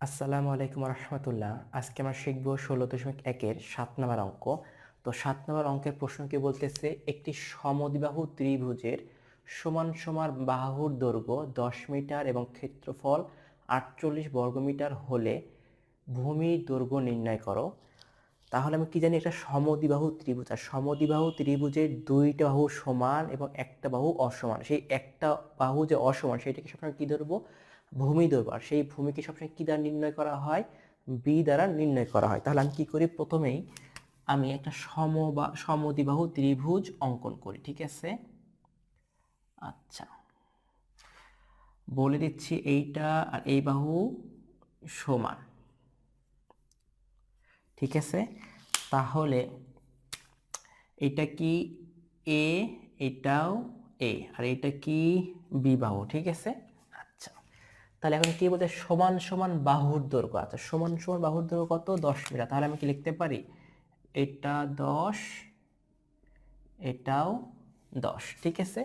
আসসালামু আলাইকুম রহমতুল্লাহ। আজকে আমরা শিখব ষোলো দশমিক একের সাত নম্বর অঙ্ক। তো সাত নম্বর অঙ্কের প্রশ্নকে বলতেছে? একটি সমদ্বিবাহু ত্রিভুজের সমান সমান বাহুর দৈর্ঘ্য দশ মিটার এবং ক্ষেত্রফল আটচল্লিশ বর্গমিটার হলে ভূমির দৈর্ঘ্য নির্ণয় করো। তাহলে আমি কি জানি? একটা সমদ্বিবাহু ত্রিভুজ। আর সমদ্বিবাহু ত্রিভুজের দুইটা বাহু সমান এবং একটা বাহু অসমান। সেই একটা বাহু যে অসমান, সেটাকে সবসময় কী ধরবো? ভূমি আর সেই ভূমিকে সবসময় কি দ্বারা নির্ণয় করা হয়? বি দ্বারা নির্ণয় করা হয়। তাহলে আমি কি করি? প্রথমেই আমি একটা সম বা সমদ্বিবাহু ত্রিভুজ অঙ্কন করি, ঠিক আছে? আচ্ছা। বলে দিচ্ছি এইটা আর এই বাহু সমান। ঠিক আছে? তাহলে এটা কি এ এটাও এ আর এটা কি বি বাহু? ঠিক আছে? তাহলে এখন কি বলতে সমান সমান বাহুর দৈর্ঘ্য। আচ্ছা সমান সমান বাহুর দৈর্ঘ্য কত? দশ মিটার। তাহলে আমি কি লিখতে পারি? এটা দশ, এটাও দশ, ঠিক আছে?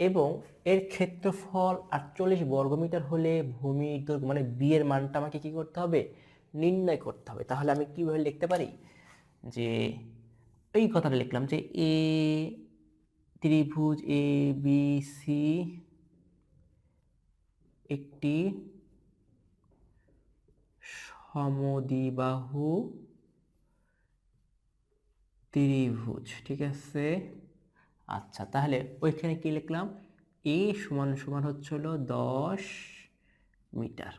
এবং এর ক্ষেত্রফল আটচল্লিশ বর্গমিটার হলে ভূমির দৈর্ঘ্য মানে বি এর মানটা আমাকে কি করতে হবে? নির্ণয় করতে হবে। তাহলে আমি কীভাবে লিখতে পারি? যে এই কথাটা লিখলাম যে এ ত্রিভুজ এ বি সি একটি সমদিবাহু ত্রিভুজ, ঠিক আছে? আচ্ছা তাহলে ওইখানে কি লিখলাম? এ সমান সমান হচ্ছে হলো দশ মিটার,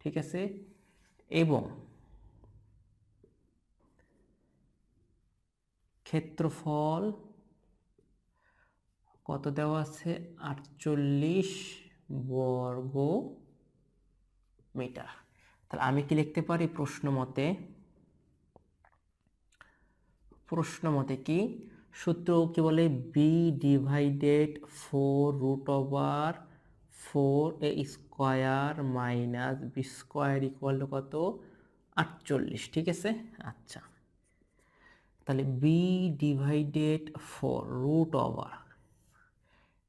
ঠিক আছে? এবং ক্ষেত্রফল কত দেওয়া আছে? আটচল্লিশ বর্গ মিটার। তাহলে আমি কি লিখতে পারি? প্রশ্ন মতে প্রশ্ন মতে কি? সূত্র কি বলে? B divided four root over four A square minus B square equal কত? আটচল্লিশ, ঠিক আছে? আচ্ছা। তাহলে B divided four root over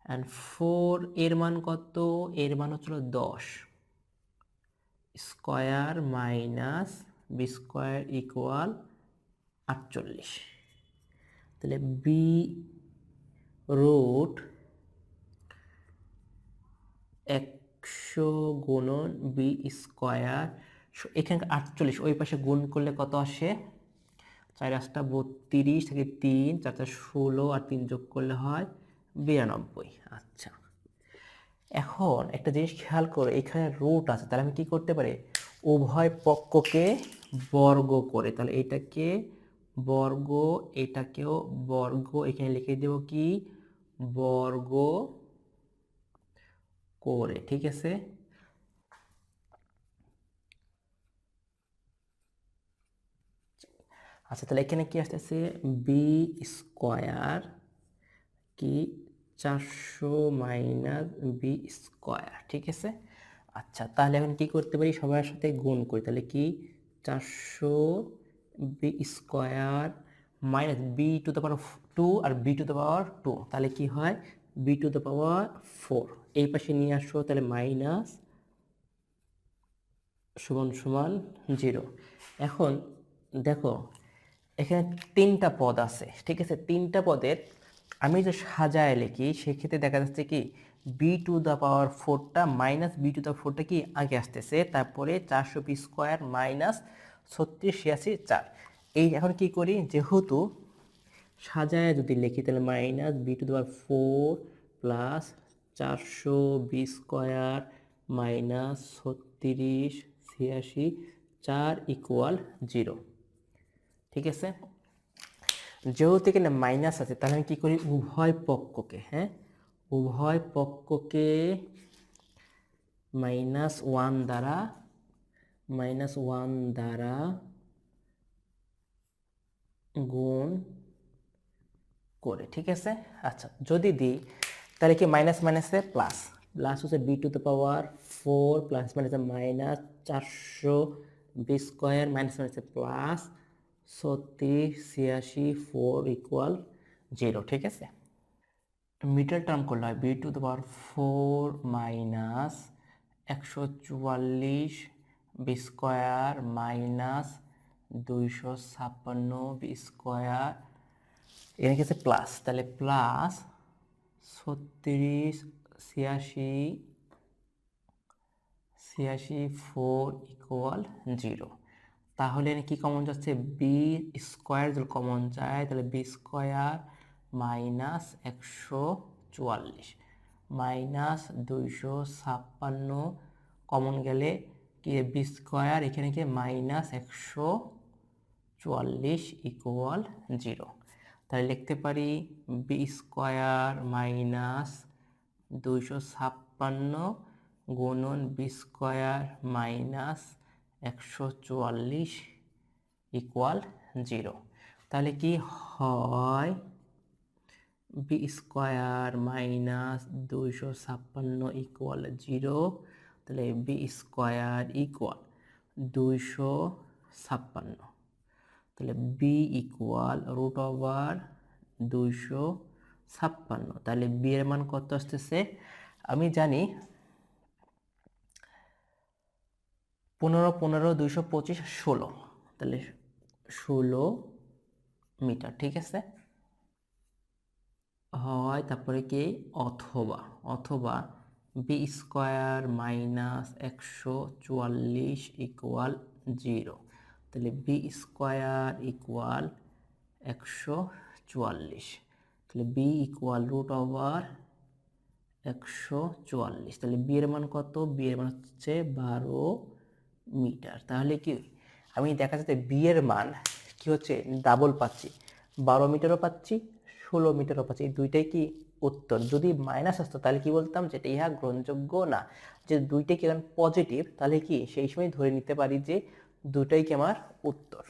and four এর মান কত? এর মান হচ্ছিল দশ। Square minus B square equal আটচল্লিশ। তাহলে বি রুট একশো গুণন বি স্কোয়ার এখানে আটচল্লিশ, ওই পাশে গুণ করলে কত আসে? চার রাস্তা বত্রিশ থেকে তিন, চারটা ষোলো আর তিন যোগ করলে হয় বিরানব্বই আচ্ছা। এখন একটা জিনিস খেয়াল করে, এখানে রুট আছে, তাহলে আমি কি করতে পারি? উভয় পক্ষকে বর্গ করে, তাহলে এটাকে বর্গ, এটাকেও বর্গ, এখানে লিখে দেব কি? বর্গ করে, ঠিক আছে? আচ্ছা তাহলে এখানে কি আসতেছে? বি স্কোয়ার কি? চারশো মাইনাস বি স্কোয়ার, ঠিক আছে? আচ্ছা তাহলে এখন কি করতে পারি? সবার সাথে গুণ করি, তাহলে কি? চারশো B square minus B to the power two R B to the power two, তাহলে কি হয়? B to the power four. এই পাশে নিয়ে আসো, তাহলে মাইনাস সমান সমান জিরো। এখন দেখো, এখানে তিনটা পদ আছে, ঠিক আছে? তিনটা পদের আমি যে সাজায় লিখি, সেক্ষেত্রে দেখা যাচ্ছে কি বি টু দ্য পাওয়ার ফোরটা মাইনাস বি টু দ্য ফোরটা কি আগে আসতেছে, তারপরে চারশো বি স্কোয়ার মাইনাস ছত্রিশ ছিয়াশি চার। এই এখন কি করি, যেহেতু সাজায় যদি লিখি তাহলে minus B to the power four plus চারশো বি স্কোয়ার মাইনাস ছত্রিশ ছিয়াশি চার ইকুয়াল জিরো ঠিক আছে? যেহেতু এখানে মাইনাস আছে, তাহলে আমি কী করি? উভয় পক্ষকে হ্যাঁ? উভয় পক্ষকে মাইনাস ওয়ান দ্বারা মাইনাস ওয়ান দ্বারা গুণ করে, ঠিক আছে? আচ্ছা যদি দিই, তাহলে কি মাইনাস মাইনাসে প্লাস প্লাস হচ্ছে B to the power four plus মাইনাসে মাইনাস চারশো বি স্কোয়ার মাইনাস মাইনাসে প্লাস ছত্রিশ ছিয়াশি ফোর ইকুয়াল জিরো ঠিক আছে? মিডল টার্ম করলে হয় B to the power four minus একশো চুয়াল্লিশ বি স্কোয়ার মাইনাস দুইশো ছাপ্পান্ন বি স্কোয়ার এখানে কি আছে প্লাস তাহলে প্লাস ছত্রিশ, ছিয়াশি ছিয়াশি ফোর ইকুয়াল জিরো তাহলে কি কমন যাচ্ছে বি স্কোয়ার যদি কমন যায়, তাহলে বি স্কোয়ার মাইনাস একশো চুয়াল্লিশ মাইনাস দুইশো ছাপ্পান্ন কমন গেলে কি বি স্কোয়ার এখানে কি মাইনাস একশো চুয়াল্লিশ ইকুয়াল জিরো তাহলে লিখতে পারি বি স্কোয়ার মাইনাস দুইশো ছাপ্পান্ন গুণন বি স্কোয়ার মাইনাস একশো চুয়াল্লিশ ইকুয়াল জিরো তাহলে কি হয়? বি স্কোয়ার মাইনাস দুইশো ছাপ্পান্ন ইকুয়াল জিরো তাহলে বি স্কোয়ার ইকুয়াল দুইশো ছাপ্পান্ন। তাহলে বি ইকুয়াল রুট ওভার দুইশো ছাপ্পান্ন। তাহলে বি এর মান কত আসতেছে? আমি জানি পনেরো পনেরো, দুইশো পঁচিশ, ষোলো। তাহলে ষোলো মিটার, ঠিক আছে? হয় তারপরে কি? অথবা অথবা বি স্কোয়ার মাইনাস একশো চুয়াল্লিশ ইকুয়াল জিরো তাহলে বি স্কোয়ার ইকুয়াল একশো চুয়াল্লিশ। তাহলে বি ইকুয়াল রুট ওভার একশো চুয়াল্লিশ। তাহলে বি এর মান কত? বি এর মান হচ্ছে বারো মিটার। তাহলে কি আমি দেখা যাচ্ছে বি এর মান কি হচ্ছে? ডাবল পাচ্ছি। বারো মিটারও পাচ্ছি, ষোলো মিটারও পাচ্ছি। এই দুইটাই কি উত্তর? যদি মাইনাস আসতো, তাহলে কি বলতাম? যেটা ইহা গ্রহণযোগ্য না। যে দুইটাই কি পজিটিভ তাহলে কি সেই সময় ধরে নিতে পারি যে দুটাই কি আমার উত্তর।